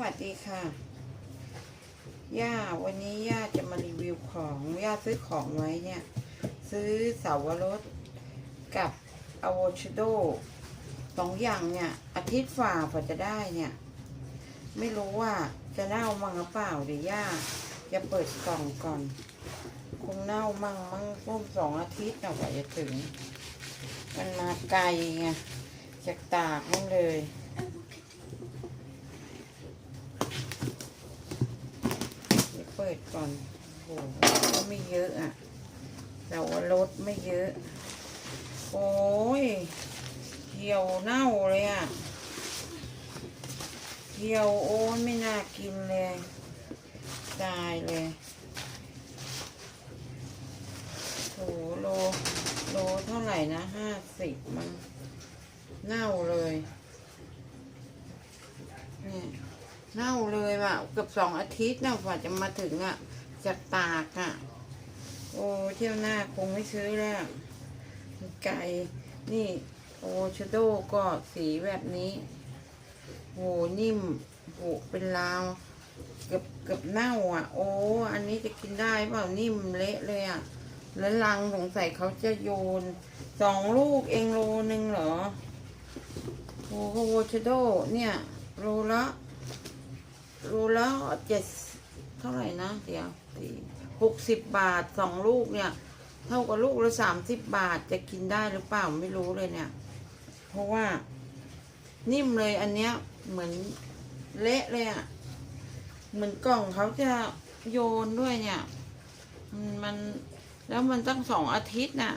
วัสดีค่ะ ย่า วันนี้ย่าจะมารีวิวของ ย่าซื้อของไว้เนี่ย ซื้อเสาวรสกับอะโวคาโดสองอย่างเนี่ย อาทิตย์ฝ่ากว่าจะได้เนี่ย ไม่รู้ว่าจะเน่ามั่งหรือเปล่าเดี๋ยวย่าจะเปิดกล่องก่อน คงเน่ามั่งมั่งร่วมสองอาทิตย์นะกว่าจะถึง มันมาไกลไงจากตากนั่นเลย เดี๋ยวเปิดก่อนโอ้โหก็ไม่เยอะอะแต่ว่ารถไม่เยอะ โอ้ยเหี่ยวเน่าเลยอะเหี่ยวโอ้ยไม่น่ากินเลยตายเลยโถโลโลเท่าไหร่นะห้าสิบมันเน่าเลยเนี่ย เน่าเลยว่ะเกือบสองอาทิตย์นะกว่าจะมาถึงอะ จากตากอะ โอ้เที่ยวหน้าคงไม่ซื้อแล้วไกลนี่ โอ้ชโดก็สีแบบนี้โหนิ่มโหเป็นลาวเกือบเกือบเน่าอะ โอ้อันนี้จะกินได้เปล่านิ่มเละเลยอะแล้วลังสงสัยเขาจะโยนสองลูกเองโลนึงเหรอโอ้โหชโดเนี่ย โลละ โลละเจ็ดเท่าไหร่นะเดี๋ยวสี่หกสิบบาทสองลูกเนี่ย เท่ากับลูกละสามสิบบาทจะกินได้หรือเปล่าไม่รู้เลยเนี่ย เพราะว่า นิ่มเลยอันเนี้ยเหมือนเละเลยอะ่ะ เหมือนกล่องเขาจะโยนด้วยเนี่ย มันมันแล้วมันตั้งสองอาทิตย์น่ะ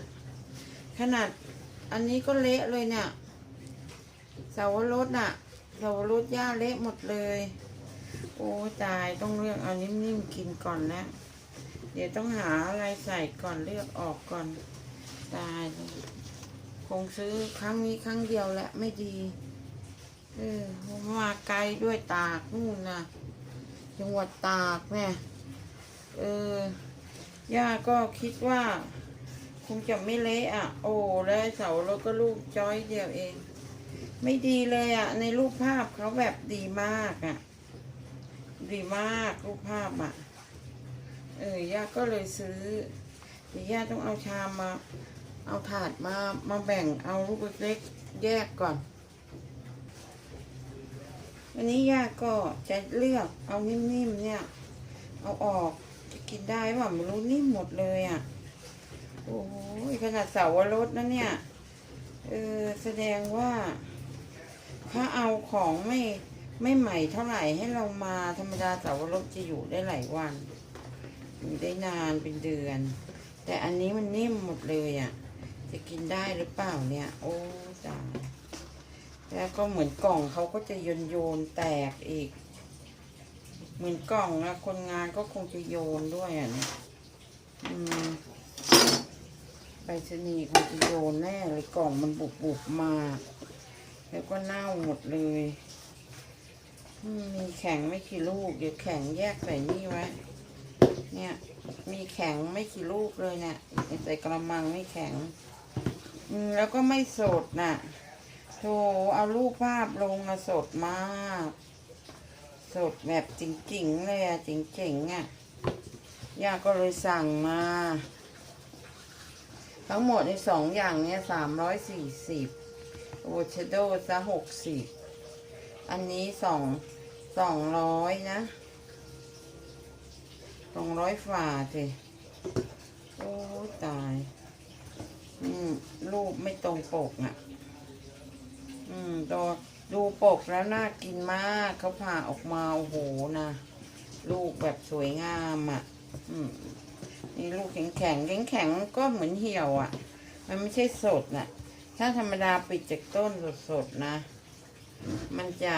ขนาดอันนี้ก็เละเลยเนี่ยเสาวรสน่ะเสาวรสย่าเละหมดเลย โอ้ตายต้องเลือกเอานิ่มๆกินก่อนนะเดี๋ยวต้องหาอะไรใส่ก่อนเลือกออกก่อน ตาย คงซื้อครั้งนี้ครั้งเดียวแหละไม่ดีเออมาไกลด้วยตากนู่นนะจังหวัดตากแม่เออย่าก็คิดว่า คงจะไม่เละอะ โอ้แล้วเสาแล้วก็ลูกจ้อยเดียวเอง ไม่ดีเลยอะ ในรูปภาพเขาแบบดีมากอะ ดีมากรูปภาพอะ เออย่าก็เลยซื้อเดี๋ยวย่าต้องเอาชามมา เอาถาดมามาแบ่งเอาลูกเล็กๆแยกก่อน วันนี้ย่าก็จะเลือกเอานิ่มๆเนี่ย เอาออกจะกินได้ว่าไม่รู้นิ่มหมดเลยอะ โอ้ยขนาดเสาวรสนะเนี่ย เออแสดงว่า ถ้าเอาของไม่ ไม่ใหม่เท่าไหร่ให้เรามาธรรมดาเสาวรสจะอยู่ได้หลายวัน อยู่ได้นานเป็นเดือน แต่อันนี้มันนิ่มหมดเลยอะ จะกินได้หรือเปล่าเนี่ย โอ้ตายแล้วก็เหมือนกล่องเขาก็จะโยนโยนแตกอีก เหมือนกล่องนะคนงานก็คงจะโยนด้วยอะเนี่ยอืมไปรษณีคงจะโยนแน่เลยกล่องมันบุบบุบมา แล้วก็เน่าหมดเลย มีแข็งไม่กี่ลูก เดี๋ยวแข็งแยกใส่นี่ไว้ เนี่ย มีแข็งไม่กี่ลูกเลยเนี่ยใส่กระมังไม่แข็ง อืมแล้วก็ไม่สดน่ะโธเอารูปภาพลงมาสดมาก สดแบบจริงๆเลยอะจริงๆอะย่าก็เลยสั่งมา ทั้งหมดในสองอย่างเนี้ยสามร้อยสี่สิบโอชโดซะหกสิบ อันนี้สองสองร้อยนะสองร้อยฝ่าสิโอ้ตาย อืม รูปไม่ตรงปกอะ อืมดูดูปกแล้วน่ากินมากเขาผ่าออกมาโอ้โหนะลูกแบบสวยงามอะ อืมนี่ลูกแข็งแข็งแข็งแข็งก็เหมือนเหี่ยวอะ มันไม่ใช่สดน่ะ ถ้าธรรมดาปิดจากต้นสดๆนะ มันจะ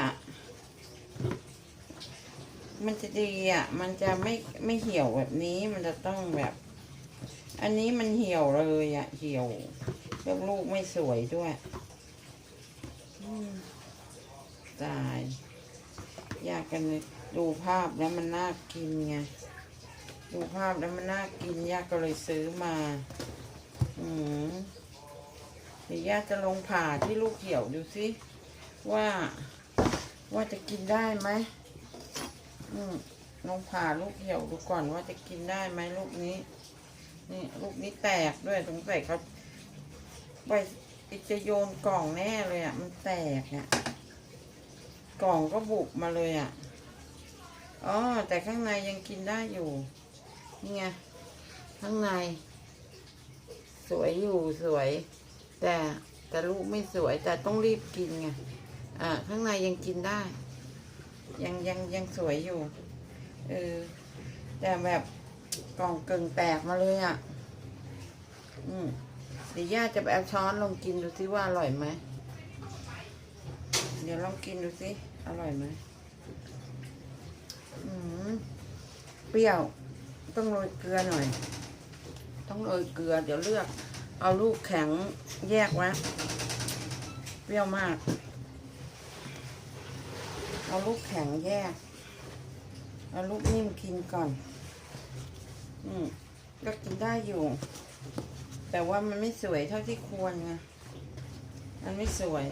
มันจะดีอะ มันจะไม่ไม่เหี่ยวแบบนี้ มันจะต้องแบบ อันนี้มันเหี่ยวเลยอะ เหี่ยวแล้วลูกไม่สวยด้วยตาย อยากกันดูภาพแล้วมันน่ากินไง ดูภาพแล้วมันน่ากินย่าก็เลยซื้อมา อืมเดี๋ยวย่าจะลงผ่าที่ลูกเหี่ยวดูสิ ว่า ว่าจะกินได้ไหมอืมลองผ่าลูกเหี่ยวดูก่อนว่าจะกินได้ไหมลูกนี้ นี่ลูกนี้แตกด้วยสงสัยเขาไปจะโยนกล่องแน่เลยอะ มันแตกเนี่ยกล่องก็บุบมาเลยอะอ๋อแต่ข้างในยังกินได้อยู่ นี่ไงข้างใน สวยอยู่สวย แต่แต่ลูกไม่สวยแต่ต้องรีบกินไง อ่าข้างในยังกินได้ ยังยังยังสวยอยู่เออแต่แบบกล่องกึ่งแตกมาเลยอะ อืมเดี๋ยวย่าจะไปเอาช้อนลองกินดูซิว่าอร่อยไหม เดี๋ยวลองกินดูซิอร่อยไหมอืมเปรี้ยว ต้องโรยเกลือหน่อย ต้องโรยเกลือ เดี๋ยวเลือก เอาลูกแข็งแยกไว้ เปรี้ยวมาก เอาลูกแข็งแยก เอาลูกนิ่มกินก่อน อืมก็กินได้อยู่ แต่ว่ามันไม่สวยเท่าที่ควรไง มันไม่สวย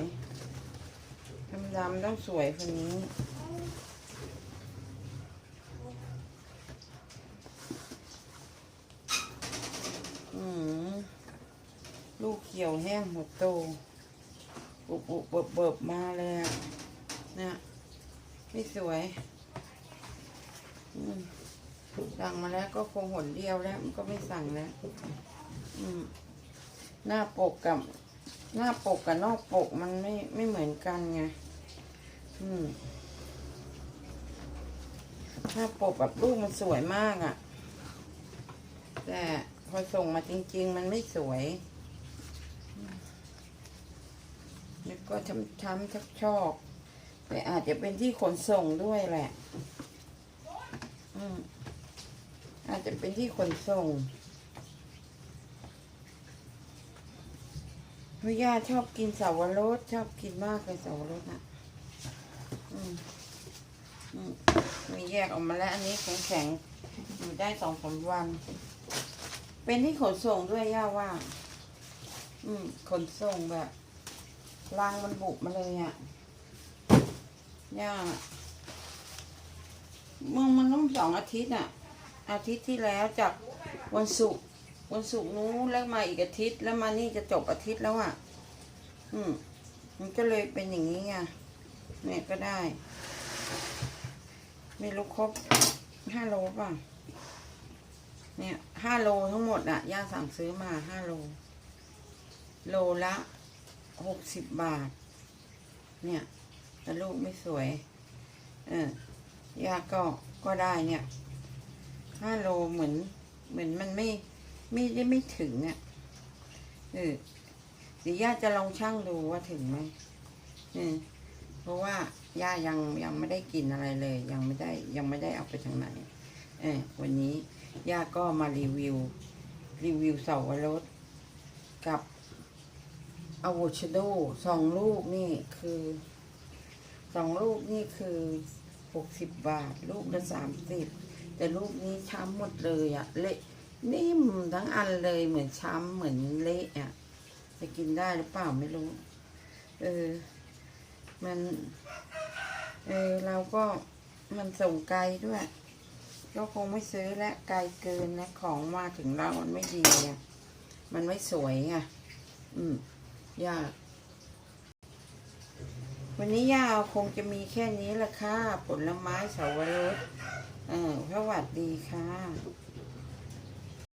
ดำๆต้องสวยคนนี้ อืมลูกเขียวแห้งหัวโตอบอุบเบิบเบิบมาเลยอะเนี่ย ไม่สวยสั่งมาแล้วก็คงหนเดียวแล้วมันก็ไม่สั่งแล้วหน้าปกกับ หน้าปกกับนอกปกมันไม่ไม่เหมือนกันไงหน้าปกแบบรูปมันสวยมากอะ่ะ แต่พอส่งมาจริง ๆ มันไม่สวยแล้วก็ช้ำๆชักชอก แต่อาจจะเป็นที่ขนส่งด้วยแหละ อืมอาจจะเป็นที่ขนส่งวิยาชอบกินเสาวรสชอบกินมากเลยเสาวรสน่ะอืมอืมมีแยกออกมาแล้ว อันนี้แข็งแข็งๆอยู่ได้สองสามวัน เป็นที่ขนส่งด้วยย่าว่า อืม ขนส่งแบบรางมันบุกมาเลยอะ ย่าเมื่อมันต้องสองอาทิตย์อะอาทิตย์ที่แล้วจากวันศุกร์วันศุกร์นู้นแล้วมาอีกอาทิตย์ แล้วมานี่จะจบอาทิตย์แล้วอะอืม มันก็เลยเป็นอย่างนี้ไงเนี่ยก็ได้ ไม่รู้ครบห้าโลป่ะ เนี่ยห้าโลทั้งหมดอะย่าสั่งซื้อมาห้าโล โลละหกสิบบาท เนี่ย แต่ลูกไม่สวย เออยาก็ก็ได้เนี่ยห้าโลเหมือน เหมือนมันไม่ไม่ได้ไม่ถึงอะเออเดี๋ยวย่าจะลองช่างดูว่าถึงไหมเออเพราะว่าย่ายังยังไม่ได้กินอะไรเลย ยังไม่ได้ยังไม่ได้เอาไปทางไหนเออวันนี้ย่าก็มารีวิว รีวิวเสาวรสกับอะโวคาโดสองลูกนี่คือ สองลูกนี่คือหกสิบบาท ลูกละสามสิบแต่ลูกนี้ช้ำหมดเลยอะเละนิ่มทั้งอันเลยเหมือนช้ำเหมือนเละอะจะกินได้หรือเปล่าไม่รู้ เออ มัน เออเราก็มันส่งไกลด้วย ก็คงไม่ซื้อและไกลเกินนะของมาถึงเรามันไม่ดีไงมันไม่สวยไงอืมยาก วันนี้ยาวคงจะมีแค่นี้ละค่ะ ผลไม้เสาวรสเออสวัสดีค่ะ